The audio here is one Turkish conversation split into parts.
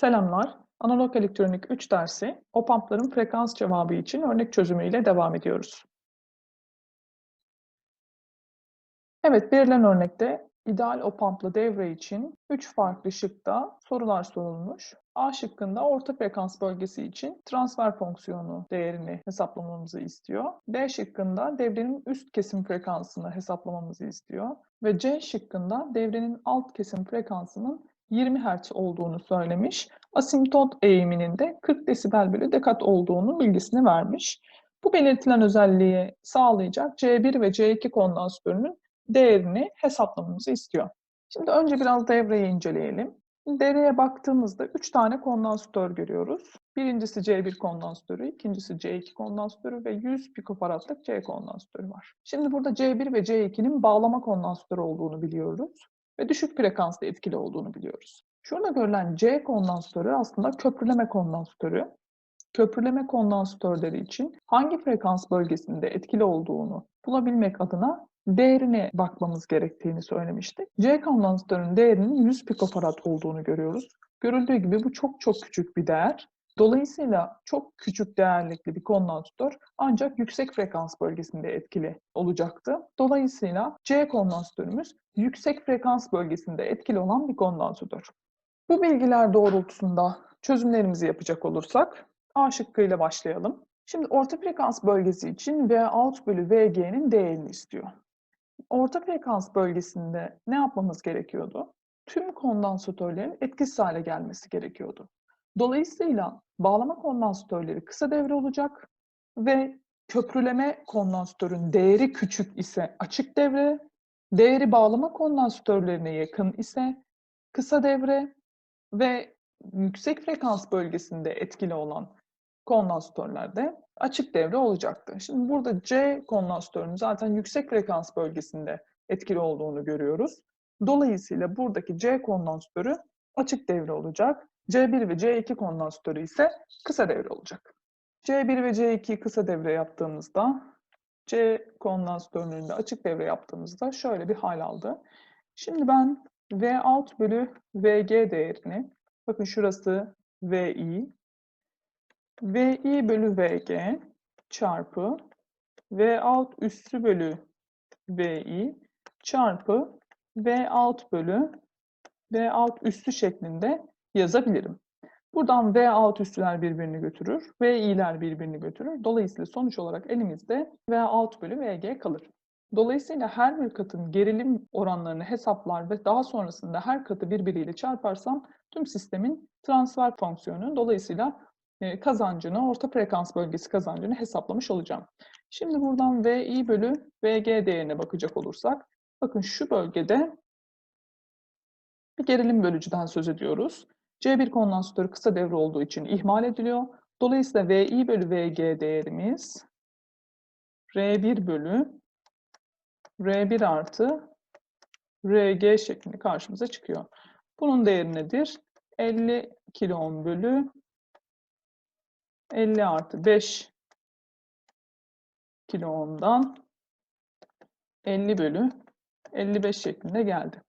Selamlar. Analog elektronik 3 dersi op-amp'ların frekans cevabı için örnek çözümüyle devam ediyoruz. Evet, verilen örnekte ideal op-amp'lı devre için 3 farklı şıkta sorular sorulmuş. A şıkkında orta frekans bölgesi için transfer fonksiyonu değerini hesaplamamızı istiyor. B şıkkında devrenin üst kesim frekansını hesaplamamızı istiyor. Ve C şıkkında devrenin alt kesim frekansının 20 Hz olduğunu söylemiş. Asimtot eğiminin de 40 desibel bölü dekat olduğunu bilgisini vermiş. Bu belirtilen özelliği sağlayacak C1 ve C2 kondansatörünün değerini hesaplamamızı istiyor. Şimdi önce biraz devreyi inceleyelim. Devreye baktığımızda 3 tane kondansatör görüyoruz. Birincisi C1 kondansatörü, ikincisi C2 kondansatörü ve 100 pikofaradlık C kondansatörü var. Şimdi burada C1 ve C2'nin bağlama kondansatörü olduğunu biliyoruz ve düşük frekansla etkili olduğunu biliyoruz. Şurada görülen C kondansatörü aslında köprüleme kondansatörü. Köprüleme kondansatörleri için hangi frekans bölgesinde etkili olduğunu bulabilmek adına değerine bakmamız gerektiğini söylemiştik. C kondansatörün değerinin 100 pikofarad olduğunu görüyoruz. Görüldüğü gibi bu çok çok küçük bir değer. Dolayısıyla çok küçük değerlikli bir kondansatör ancak yüksek frekans bölgesinde etkili olacaktı. Dolayısıyla C kondansatörümüz yüksek frekans bölgesinde etkili olan bir kondansatör. Bu bilgiler doğrultusunda çözümlerimizi yapacak olursak A şıkkıyla başlayalım. Şimdi orta frekans bölgesi için V out bölü VG'nin değerini istiyor. Orta frekans bölgesinde ne yapmamız gerekiyordu? Tüm kondansatörlerin etkisiz hale gelmesi gerekiyordu. Dolayısıyla bağlama kondansatörleri kısa devre olacak ve köprüleme kondansatörün değeri küçük ise açık devre, değeri bağlama kondansatörlerine yakın ise kısa devre ve yüksek frekans bölgesinde etkili olan kondansatörlerde açık devre olacaktı. Şimdi burada C kondansatörünün zaten yüksek frekans bölgesinde etkili olduğunu görüyoruz. Dolayısıyla buradaki C kondansatörü açık devre olacak. C1 ve C2 kondansatörü ise kısa devre olacak. C1 ve C2 kısa devre yaptığımızda C kondansatörünün de açık devre yaptığımızda şöyle bir hal aldı. Şimdi ben V out bölü VG değerini, bakın şurası VI, VI bölü VG çarpı V out üssü bölü VI çarpı V out bölü V out üssü şeklinde yazabilirim. Buradan V out üstüler birbirini götürür, V i'ler birbirini götürür. Dolayısıyla sonuç olarak elimizde V out bölü VG kalır. Dolayısıyla her bir katın gerilim oranlarını hesaplar ve daha sonrasında her katı birbiriyle çarparsam tüm sistemin transfer fonksiyonu dolayısıyla e, kazancını, orta frekans bölgesi kazancını hesaplamış olacağım. Şimdi buradan VI bölü VG değerine bakacak olursak, bakın şu bölgede bir gerilim bölücüden söz ediyoruz. C1 kondansatörü kısa devre olduğu için ihmal ediliyor. Dolayısıyla VI bölü VG değerimiz R1 bölü R1 artı RG şeklinde karşımıza çıkıyor. Bunun değeri nedir? 50 kilo ohm bölü 50 artı 5 kilo ohm'dan 50 bölü 55 şeklinde geldi.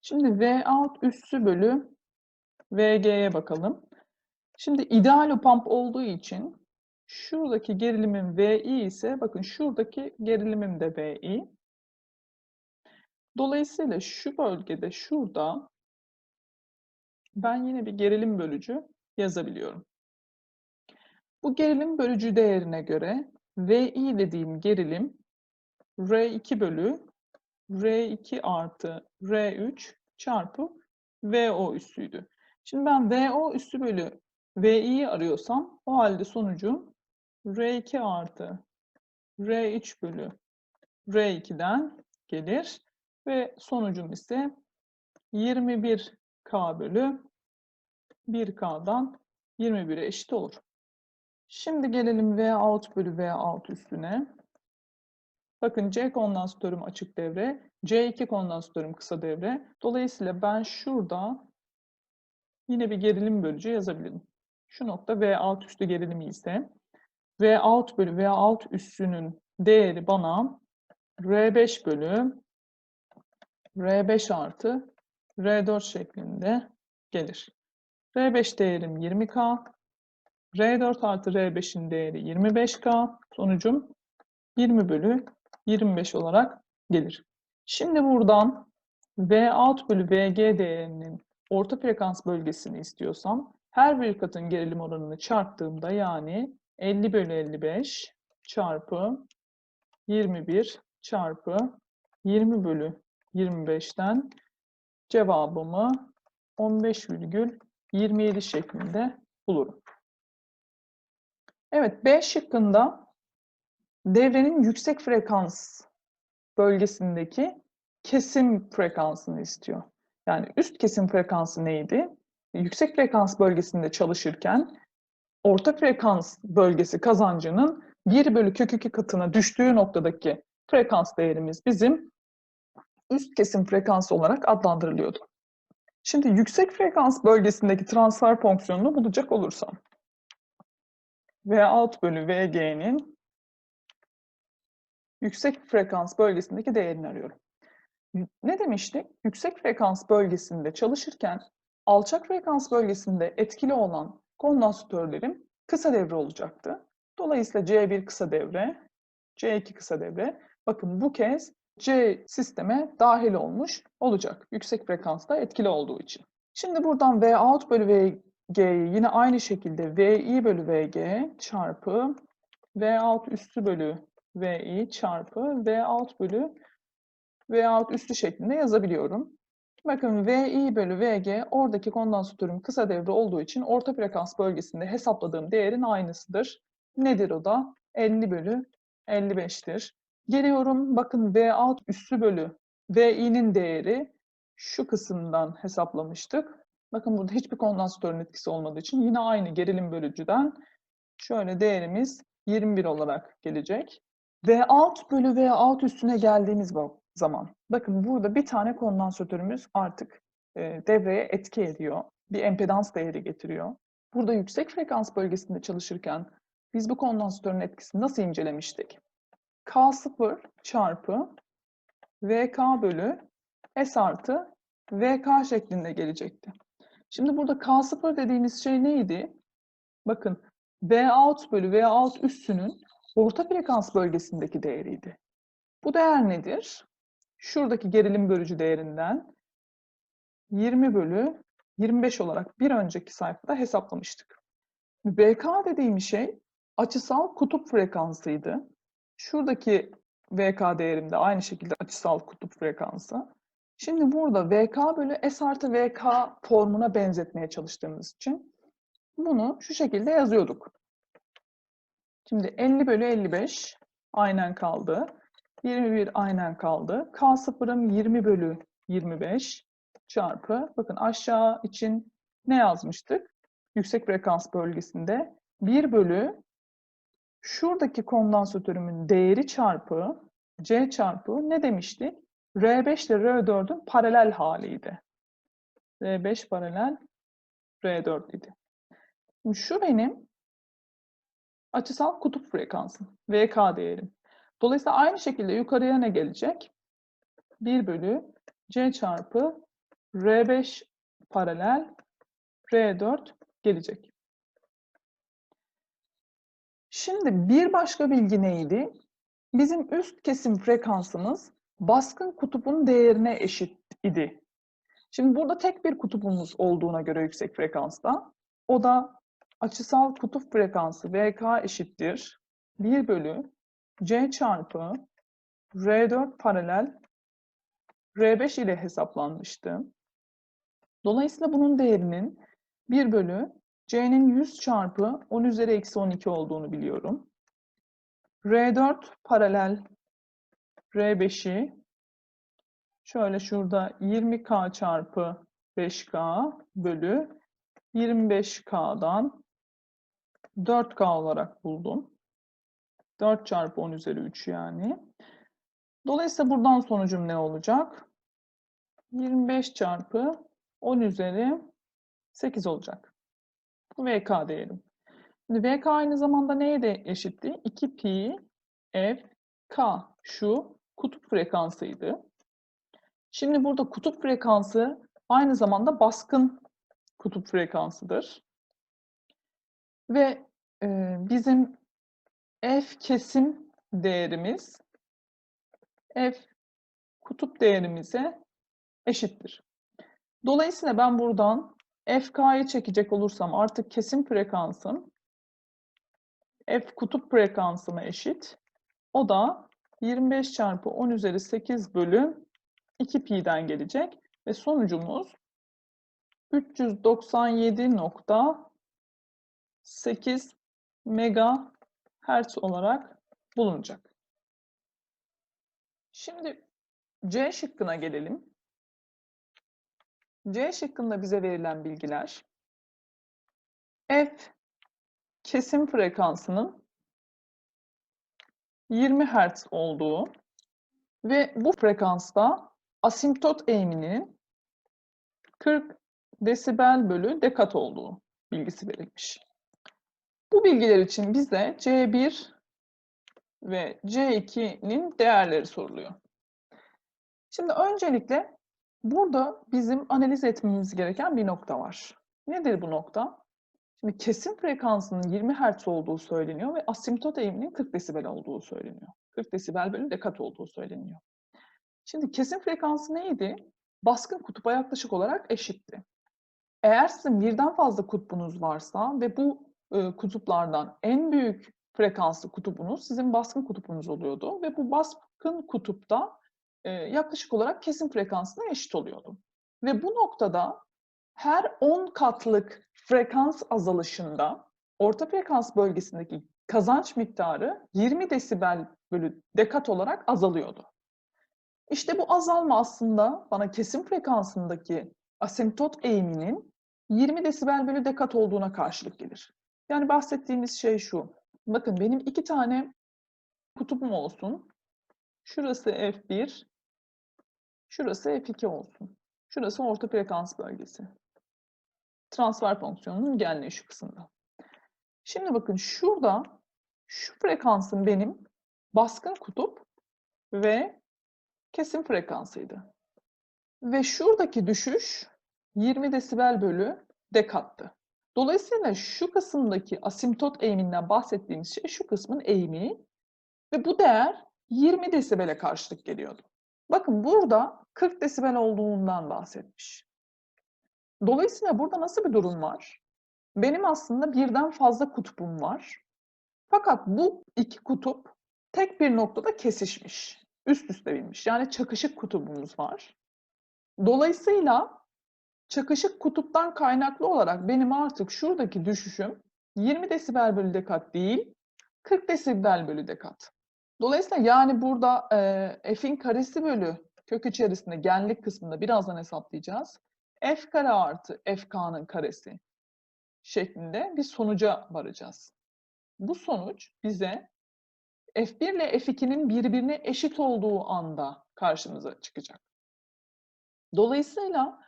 Şimdi V out üssü bölü VG'ye bakalım. Şimdi ideal pump olduğu için şuradaki gerilimin VI ise bakın şuradaki gerilimim de VI. Dolayısıyla şu bölgede şurada ben yine bir gerilim bölücü yazabiliyorum. Bu gerilim bölücü değerine göre VI dediğim gerilim R2 bölü R2 artı R3 çarpı VO üssüydü. Şimdi ben VO üssü bölü VI'yi arıyorsam o halde sonucum R2 artı R3 bölü R2'den gelir ve sonucum ise 21K bölü 1K'dan 21'e eşit olur. Şimdi gelelim V out bölü V out üstüne. Bakın C kondansatörüm açık devre, C2 kondansatörüm kısa devre. Dolayısıyla ben şurada yine bir gerilim bölücü yazabilirim. Şu nokta V out üstü gerilimi ise V out bölü V out üstünün değeri bana R5 bölü R5 artı R4 şeklinde gelir. R5 değerim 20K. R4 artı R5'in değeri 25K. Sonucum 20 bölü 25 olarak gelir. Şimdi buradan V out bölü VG değerinin orta frekans bölgesini istiyorsam her bir katın gerilim oranını çarptığımda yani 50 bölü 55 çarpı 21 çarpı 20 bölü 25'ten cevabımı 15,27 şeklinde bulurum. Evet B şıkkında devrenin yüksek frekans bölgesindeki kesim frekansını istiyor. Yani üst kesim frekansı neydi? Yüksek frekans bölgesinde çalışırken orta frekans bölgesi kazancının 1 bölü kök 2 katına düştüğü noktadaki frekans değerimiz bizim üst kesim frekansı olarak adlandırılıyordu. Şimdi yüksek frekans bölgesindeki transfer fonksiyonunu bulacak olursam V alt bölü VG'nin yüksek frekans bölgesindeki değerini arıyorum. Ne demiştik? Yüksek frekans bölgesinde çalışırken alçak frekans bölgesinde etkili olan kondansatörlerim kısa devre olacaktı. Dolayısıyla C1 kısa devre, C2 kısa devre. Bakın bu kez C sisteme dahil olmuş olacak. Yüksek frekansta etkili olduğu için. Şimdi buradan V out bölü VG'yi yine aynı şekilde VI bölü VG çarpı V out üstü bölü VI çarpı V out bölü V out üstü şeklinde yazabiliyorum. Bakın VI bölü VG oradaki kondansatörüm kısa devre olduğu için orta frekans bölgesinde hesapladığım değerin aynısıdır. Nedir o da? 50 bölü 55'tir. Geliyorum bakın V alt üssü bölü VI'nin değeri şu kısımdan hesaplamıştık. Bakın burada hiçbir kondansatörün etkisi olmadığı için yine aynı gerilim bölücüden şöyle değerimiz 21 olarak gelecek. V alt bölü V alt üstüne geldiğimiz zaman bakın burada bir tane kondansatörümüz artık e, devreye etki ediyor. Bir empedans değeri getiriyor. Burada yüksek frekans bölgesinde çalışırken biz bu kondansatörün etkisini nasıl incelemiştik? K0 çarpı VK bölü S artı VK şeklinde gelecekti. Şimdi burada K0 dediğimiz şey neydi? Bakın V out bölü V out üssünün orta frekans bölgesindeki değeriydi. Bu değer nedir? Şuradaki gerilim bölücü değerinden 20 bölü 25 olarak bir önceki sayfada hesaplamıştık. VK dediğim şey açısal kutup frekansıydı. Şuradaki VK değerim de aynı şekilde açısal kutup frekansı. Şimdi burada VK bölü S artı VK formuna benzetmeye çalıştığımız için bunu şu şekilde yazıyorduk. Şimdi 50 bölü 55 aynen kaldı. 21 aynen kaldı. K sıfırım 20 bölü 25 çarpı, bakın aşağı için ne yazmıştık? Yüksek frekans bölgesinde 1 bölü şuradaki kondansatörümün değeri çarpı C çarpı ne demiştik? R5 ile R4'ün paralel haliydi. R5 paralel R4 idi. Şu benim açısal kutup frekansım. VK değerim. Dolayısıyla aynı şekilde yukarıya ne gelecek? 1 bölü C çarpı R5 paralel R4 gelecek. Şimdi bir başka bilgi neydi? Bizim üst kesim frekansımız baskın kutubun değerine eşit idi. Şimdi burada tek bir kutubumuz olduğuna göre yüksek frekansta, o da açısal kutup frekansı VK eşittir 1 bölü C çarpı R4 paralel R5 ile hesaplanmıştı. Dolayısıyla bunun değerinin 1 bölü C'nin 100 çarpı 10 üzeri eksi 12 olduğunu biliyorum. R4 paralel R5'i şöyle şurada 20K çarpı 5K bölü 25K'dan 4K olarak buldum. 4 çarpı 10 üzeri 3 yani. Dolayısıyla buradan sonucum ne olacak? 25 çarpı 10 üzeri 8 olacak. VK değerim. Şimdi VK aynı zamanda neye de eşitti? 2 pi f k şu kutup frekansıydı. Şimdi burada kutup frekansı aynı zamanda baskın kutup frekansıdır. Ve e, bizim f kesim değerimiz f kutup değerimize eşittir. Dolayısıyla ben buradan fk'yı çekecek olursam artık kesim frekansım f kutup frekansıma eşit. O da 25 çarpı 10 üzeri 8 bölü 2 pi'den gelecek ve sonucumuz 397.8 megahertz olarak bulunacak. Şimdi C şıkkına gelelim. C şıkkında bize verilen bilgiler F kesim frekansının 20 Hz olduğu ve bu frekansta asimptot eğiminin 40 desibel bölü dekat olduğu bilgisi verilmiş. Bu bilgiler için bize C1 ve C2'nin değerleri soruluyor. Şimdi öncelikle burada bizim analiz etmemiz gereken bir nokta var. Nedir bu nokta? Şimdi kesim frekansının 20 Hz olduğu söyleniyor ve asimptot eğiminin 40 desibel olduğu söyleniyor. 40 desibel bölü dekat olduğu söyleniyor. Şimdi kesim frekansı neydi? Baskın kutupa yaklaşık olarak eşitti. Eğer sizin birden fazla kutbunuz varsa ve bu e, kutuplardan en büyük frekanslı kutubunuz sizin baskın kutubunuz oluyordu ve bu baskın kutupta e, yaklaşık olarak kesim frekansına eşit oluyordu. Ve bu noktada her 10 katlık frekans azalışında orta frekans bölgesindeki kazanç miktarı 20 desibel bölü dekat olarak azalıyordu. İşte bu azalma aslında bana kesim frekansındaki asimptot eğiminin 20 desibel bölü dekat olduğuna karşılık gelir. Yani bahsettiğimiz şey şu. Bakın benim iki tane kutubum olsun. Şurası F1, şurası F2 olsun. Şurası orta frekans bölgesi. Transfer fonksiyonunun genliği şu kısımda. Şimdi bakın şurada şu frekansın benim baskın kutup ve kesim frekansıydı. Ve şuradaki düşüş 20 desibel bölü dekattı. Dolayısıyla şu kısımdaki asimptot eğiminden bahsettiğimiz şey şu kısmın eğimi ve bu değer 20 desibele karşılık geliyordu. Bakın burada 40 desibel olduğundan bahsetmiş. Dolayısıyla burada nasıl bir durum var? Benim aslında birden fazla kutbum var. Fakat bu iki kutup tek bir noktada kesişmiş. Üst üste binmiş. Yani çakışık kutubumuz var. Dolayısıyla çakışık kutuptan kaynaklı olarak benim artık şuradaki düşüşüm 20 desibel bölü dekat değil, 40 desibel bölü dekat. Dolayısıyla yani burada e, f'in karesi bölü kök içerisinde genlik kısmında birazdan hesaplayacağız. f kare artı fk'nın karesi şeklinde bir sonuca varacağız. Bu sonuç bize f1 ile f2'nin birbirine eşit olduğu anda karşımıza çıkacak. Dolayısıyla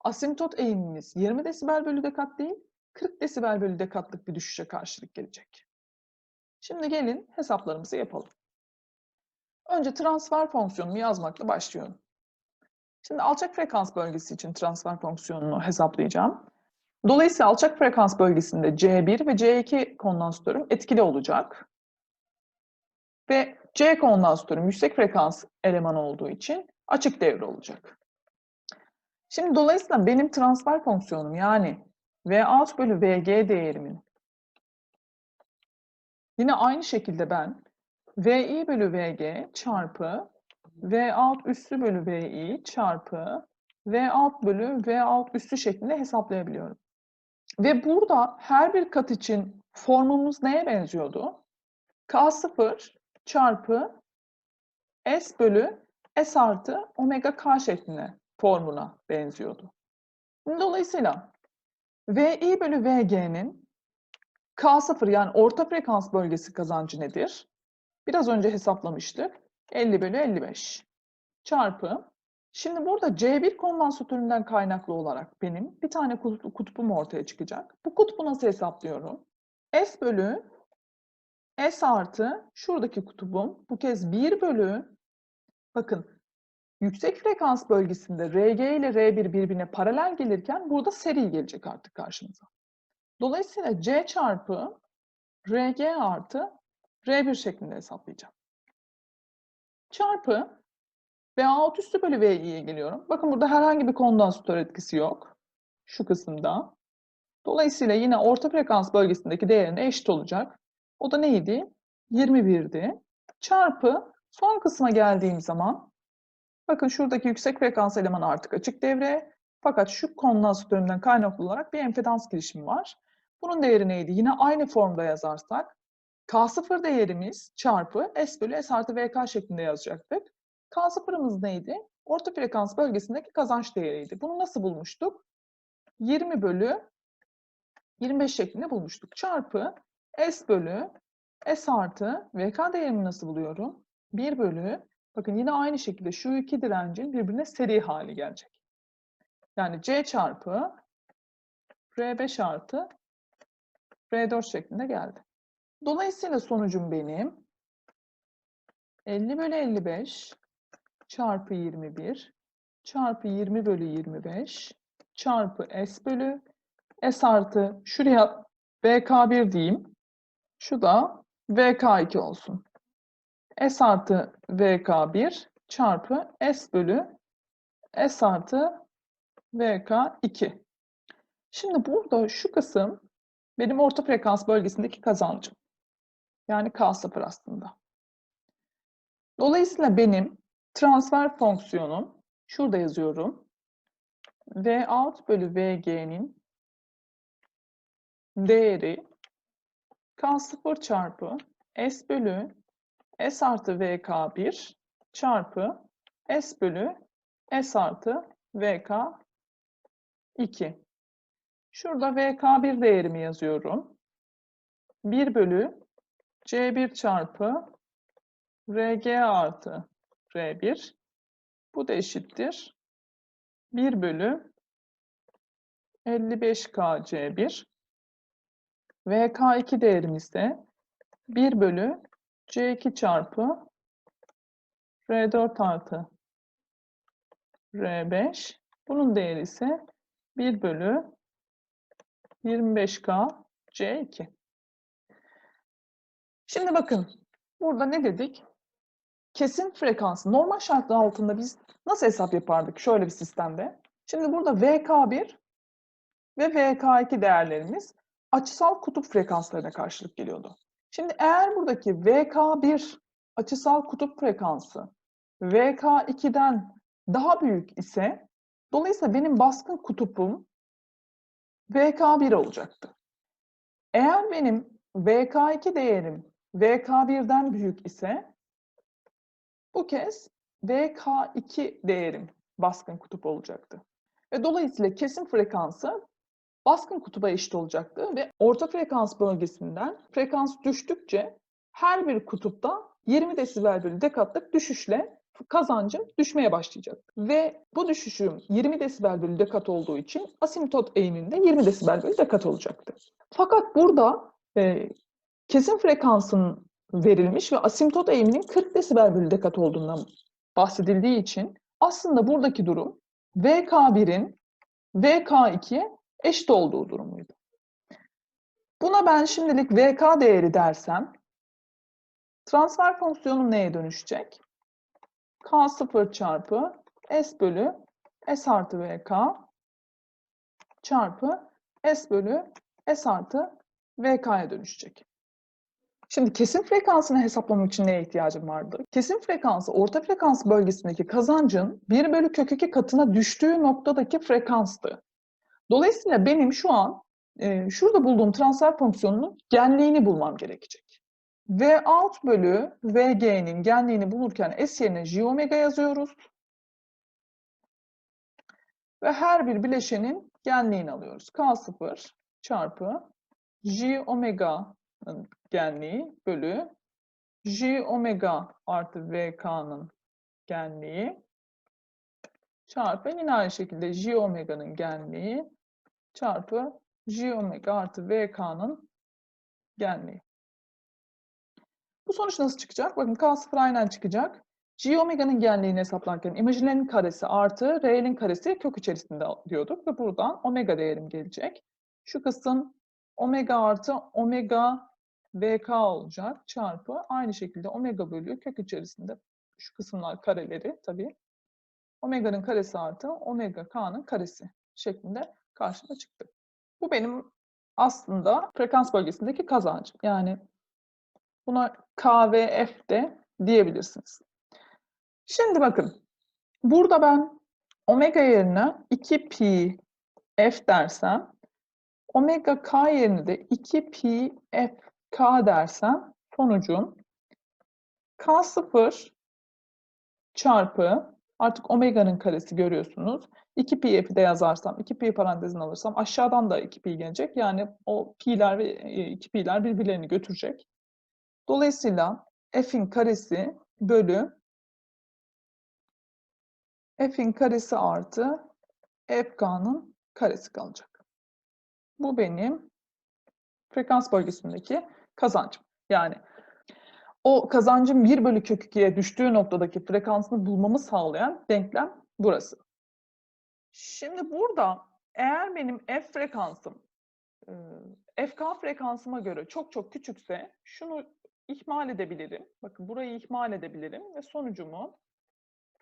asimptot eğimimiz 20 desibel bölü dekat değil, 40 desibel bölü dekatlık bir düşüşe karşılık gelecek. Şimdi gelin hesaplarımızı yapalım. Önce transfer fonksiyonumu yazmakla başlıyorum. Şimdi alçak frekans bölgesi için transfer fonksiyonunu hesaplayacağım. Dolayısıyla alçak frekans bölgesinde C1 ve C2 kondansatörüm etkili olacak. Ve C kondansatörüm yüksek frekans elemanı olduğu için açık devre olacak. Şimdi dolayısıyla benim transfer fonksiyonum yani V alt bölü VG değerimin yine aynı şekilde ben VI bölü VG çarpı V alt üssü bölü VI çarpı V alt bölü V alt üssü şeklinde hesaplayabiliyorum. Ve burada her bir kat için formumuz neye benziyordu? K0 çarpı S bölü S artı omega K şeklinde formuna benziyordu. Dolayısıyla VI bölü VG'nin K0 yani orta frekans bölgesi kazancı nedir? Biraz önce hesaplamıştık. 50 bölü 55 çarpı. Şimdi burada C1 kondansatöründen kaynaklı olarak benim bir tane kutbum ortaya çıkacak. Bu kutbu nasıl hesaplıyorum? S bölü S artı şuradaki kutubum bu kez 1 bölü bakın Yüksek frekans bölgesinde RG ile R1 birbirine paralel gelirken burada seri gelecek artık karşımıza. Dolayısıyla C çarpı RG artı R1 şeklinde hesaplayacağım. Çarpı V alt üstü bölü VI'ye geliyorum. Bakın burada herhangi bir kondansatör etkisi yok. Şu kısımda. Dolayısıyla yine orta frekans bölgesindeki değerine eşit olacak. O da neydi? 21'di. Çarpı son kısma geldiğim zaman bakın şuradaki yüksek frekans elemanı artık açık devre. Fakat şu kondansatöründen kaynaklı olarak bir empedans girişimi var. Bunun değeri neydi? Yine aynı formda yazarsak K0 değerimiz çarpı S bölü S artı VK şeklinde yazacaktık. K0'ımız neydi? Orta frekans bölgesindeki kazanç değeriydi. Bunu nasıl bulmuştuk? 20 bölü 25 şeklinde bulmuştuk. Çarpı S bölü S artı VK değerimi nasıl buluyorum? 1 bölü, bakın yine aynı şekilde şu iki direncin birbirine seri hali gelecek. Yani C çarpı R5 artı R4 şeklinde geldi. Dolayısıyla sonucum benim 50 bölü 55 çarpı 21 çarpı 20 bölü 25 çarpı S bölü S artı şuraya VK1 diyeyim. Şu da VK2 olsun. S artı VK1 çarpı S bölü S artı VK2. Şimdi burada şu kısım benim orta frekans bölgesindeki kazancım. Yani K0 aslında. Dolayısıyla benim transfer fonksiyonum şurada yazıyorum. V out bölü VG'nin değeri K0 çarpı S bölü S artı VK1 çarpı S bölü S artı VK2. Şurada VK1 değerimi yazıyorum. 1 bölü C1 çarpı RG artı R1. Bu da eşittir. 1 bölü 55K C1. VK2 değerimiz de 1 bölü C2 çarpı R4 artı R5. Bunun değeri ise 1 bölü 25K C2. Şimdi bakın burada ne dedik? Kesin frekansı normal şartlar altında biz nasıl hesap yapardık şöyle bir sistemde? Şimdi burada VK1 ve VK2 değerlerimiz açısal kutup frekanslarına karşılık geliyordu. Şimdi eğer buradaki VK1 açısal kutup frekansı VK2'den daha büyük ise dolayısıyla benim baskın kutupum VK1 olacaktı. Eğer benim VK2 değerim VK1'den büyük ise bu kez VK2 değerim baskın kutup olacaktı. Ve dolayısıyla kesim frekansı baskın kutuba eşit olacaktı ve orta frekans bölgesinden frekans düştükçe her bir kutupta 20 desibel bölü dekatlık düşüşle kazancım düşmeye başlayacak. Ve bu düşüşüm 20 desibel bölü dekat olduğu için asimtot eğiminde 20 desibel bölü dekat olacaktı. Fakat burada e, kesim frekansın verilmiş ve asimtot eğiminin 40 desibel bölü dekat olduğundan bahsedildiği için aslında buradaki durum VK1'in VK2'ye eşit olduğu durumuydu. Buna ben şimdilik VK değeri dersem transfer fonksiyonu neye dönüşecek? K0 çarpı S bölü S artı VK çarpı S bölü S artı VK'ya dönüşecek. Şimdi kesim frekansını hesaplamak için neye ihtiyacım vardı? Kesim frekansı orta frekans bölgesindeki kazancın 1 bölü kök 2 katına düştüğü noktadaki frekanstı. Dolayısıyla benim şu an e, şurada bulduğum transfer fonksiyonunun genliğini bulmam gerekecek. V alt bölü VG'nin genliğini bulurken S yerine J omega yazıyoruz. Ve her bir bileşenin genliğini alıyoruz. K0 çarpı J omega'nın genliği bölü J omega artı VK'nın genliği çarpı yine aynı şekilde J omega'nın genliği çarpı J omega artı VK'nın genliği. Bu sonuç nasıl çıkacak? Bakın K0 aynen çıkacak. G omega'nın genliğini hesaplarken imajinerin karesi artı reelin karesi kök içerisinde diyorduk ve buradan omega değerim gelecek. Şu kısım omega artı omega vk olacak çarpı aynı şekilde omega bölü kök içerisinde şu kısımlar kareleri tabii. Omega'nın karesi artı omega k'nın karesi şeklinde karşıma çıktı. Bu benim aslında frekans bölgesindeki kazancım. Yani buna K ve F de diyebilirsiniz. Şimdi bakın. Burada ben omega yerine 2 pi f dersem omega k yerine de 2 pi f k dersem sonucum k0 çarpı artık omega'nın karesi görüyorsunuz. 2 pi f'i de yazarsam, 2 pi parantezini alırsam aşağıdan da 2 pi gelecek. Yani o pi'ler ve 2 pi'ler birbirlerini götürecek. Dolayısıyla f'in karesi bölü f'in karesi artı fk'nın karesi kalacak. Bu benim frekans bölgesindeki kazancım. Yani o kazancın 1 bölü kök 2'ye düştüğü noktadaki frekansını bulmamı sağlayan denklem burası. Şimdi burada eğer benim f frekansım FK frekansıma göre çok çok küçükse şunu ihmal edebilirim. Bakın burayı ihmal edebilirim ve sonucumu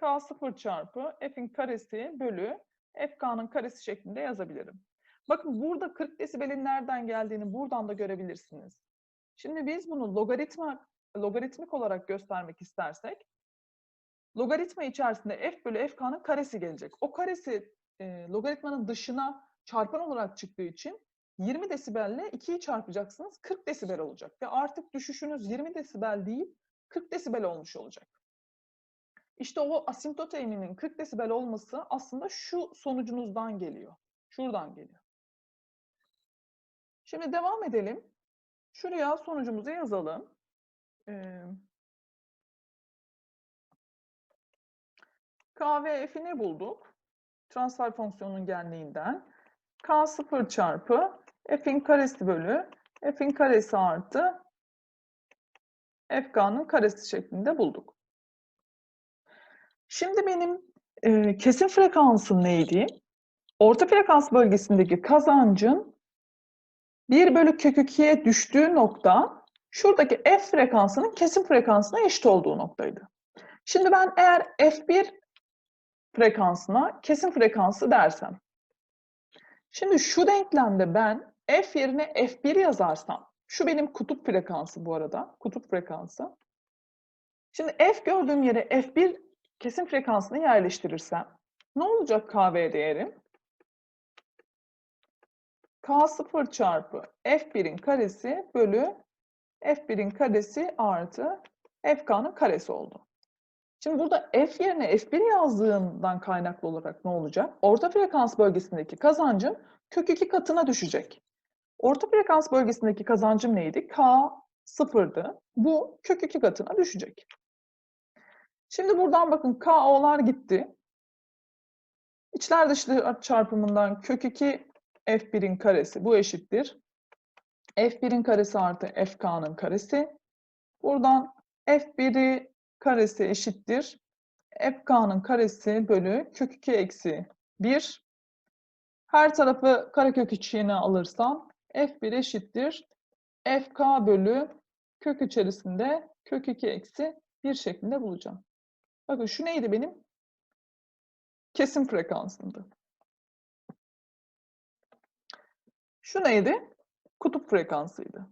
K0 çarpı F'in karesi bölü FK'nın karesi şeklinde yazabilirim. Bakın burada 40 desibelin nereden geldiğini buradan da görebilirsiniz. Şimdi biz bunu logaritma, logaritmik olarak göstermek istersek logaritma içerisinde F bölü FK'nın karesi gelecek. O karesi e, logaritmanın dışına çarpan olarak çıktığı için 20 desibelle 2'yi çarpacaksınız 40 desibel olacak. Ve artık düşüşünüz 20 desibel değil 40 desibel olmuş olacak. İşte o asimptot eğiminin 40 desibel olması aslında şu sonucunuzdan geliyor. Şuradan geliyor. Şimdi devam edelim. Şuraya sonucumuzu yazalım. Ee, K ve F'i ne bulduk? Transfer fonksiyonunun genliğinden. K0 çarpı F'in karesi bölü F'in karesi artı FK'nın karesi şeklinde bulduk. Şimdi benim e, kesim frekansım neydi? Orta frekans bölgesindeki kazancın 1 bölü kök 2'ye düştüğü nokta şuradaki F frekansının kesim frekansına eşit olduğu noktaydı. Şimdi ben eğer F1 frekansına kesim frekansı dersem. Şimdi şu denklemde ben F yerine F1 yazarsam, şu benim kutup frekansı bu arada, kutup frekansı. Şimdi F gördüğüm yere F1 kesim frekansını yerleştirirsem ne olacak KV değerim? K0 çarpı F1'in karesi bölü F1'in karesi artı FK'nın karesi oldu. Şimdi burada F yerine F1 yazdığından kaynaklı olarak ne olacak? Orta frekans bölgesindeki kazancım kök 2 katına düşecek. Orta frekans bölgesindeki kazancım neydi? K sıfırdı. Bu kök 2 katına düşecek. Şimdi buradan bakın KO'lar gitti. İçler dışlar çarpımından kök 2 F1'in karesi bu eşittir. F1'in karesi artı FK'nın karesi. Buradan F1'i karesi eşittir. FK'nın karesi bölü kök 2 eksi 1. Her tarafı karekök içine alırsam F1 eşittir. FK bölü kök içerisinde kök 2 eksi 1 şeklinde bulacağım. Bakın şu neydi benim? Kesim frekansımdı. Şu neydi? Kutup frekansıydı.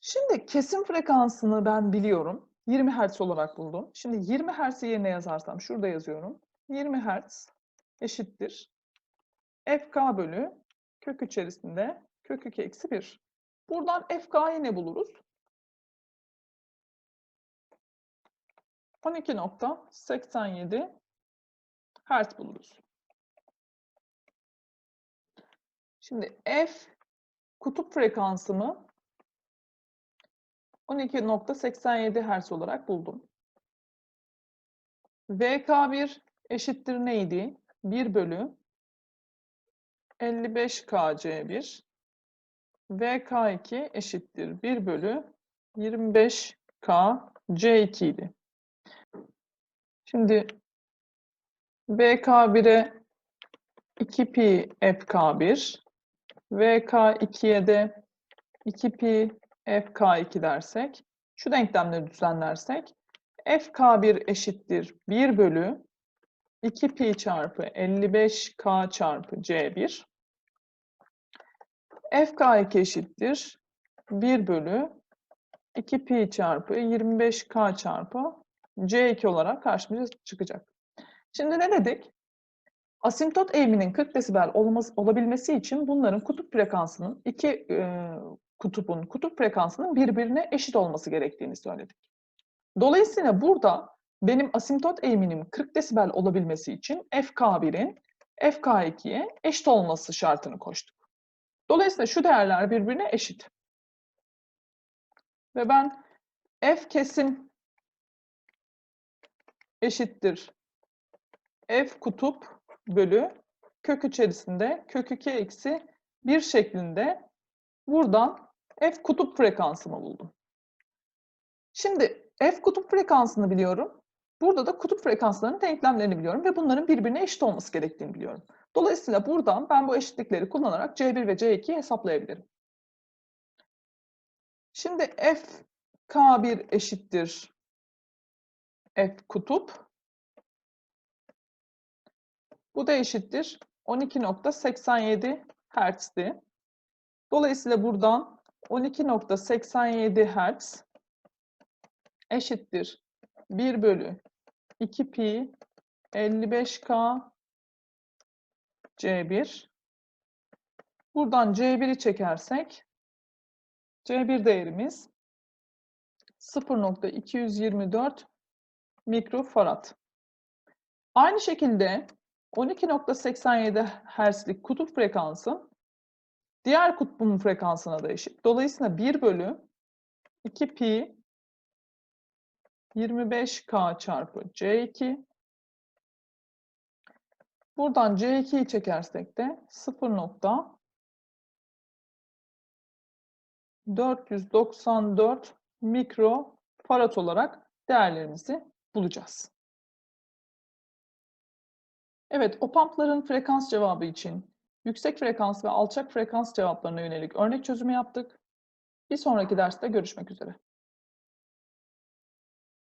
Şimdi kesim frekansını ben biliyorum. 20 Hz olarak buldum. Şimdi 20 Hz'i yerine yazarsam şurada yazıyorum. 20 Hz eşittir. FK bölü kök içerisinde kök 2 eksi 1. Buradan FK'yı ne buluruz? 12.87 Hz buluruz. Şimdi F kutup frekansımı 12.87 Hz olarak buldum. VK1 eşittir neydi? 1 bölü 55 KC1 VK2 eşittir 1 bölü 25K C2 idi. Şimdi VK1'e 2pi FK1, VK2'ye de 2pi FK2 dersek, şu denklemleri düzenlersek, FK1 eşittir 1 bölü 2pi çarpı 55K çarpı C1. FK2 eşittir 1 bölü 2pi çarpı 25K çarpı C2 olarak karşımıza çıkacak. Şimdi ne dedik? Asimtot eğiminin 40 desibel olması, olabilmesi için bunların kutup frekansının iki e, kutupun kutup frekansının birbirine eşit olması gerektiğini söyledik. Dolayısıyla burada benim asimtot eğimimin 40 desibel olabilmesi için FK1'in FK2'ye eşit olması şartını koştuk. Dolayısıyla şu değerler birbirine eşit. Ve ben F kesim eşittir F kutup bölü kök içerisinde kök 2 eksi 1 şeklinde buradan F kutup frekansımı buldum. Şimdi F kutup frekansını biliyorum. Burada da kutup frekanslarının denklemlerini biliyorum ve bunların birbirine eşit olması gerektiğini biliyorum. Dolayısıyla buradan ben bu eşitlikleri kullanarak C1 ve C2'yi hesaplayabilirim. Şimdi F K1 eşittir F kutup. Bu da eşittir 12.87 Hz'di. Dolayısıyla buradan 12.87 Hz eşittir 1 bölü 2 pi 55k C1. Buradan C1'i çekersek C1 değerimiz 0.224 mikrofarad. Aynı şekilde 12.87 Hz'lik kutup frekansı diğer kutbun frekansına da eşit. Dolayısıyla 1 bölü 2 pi 25K çarpı C2. Buradan C2'yi çekersek de 0.494 mikrofarad olarak değerlerimizi bulacağız. Evet, opampların frekans cevabı için yüksek frekans ve alçak frekans cevaplarına yönelik örnek çözümü yaptık. Bir sonraki derste görüşmek üzere.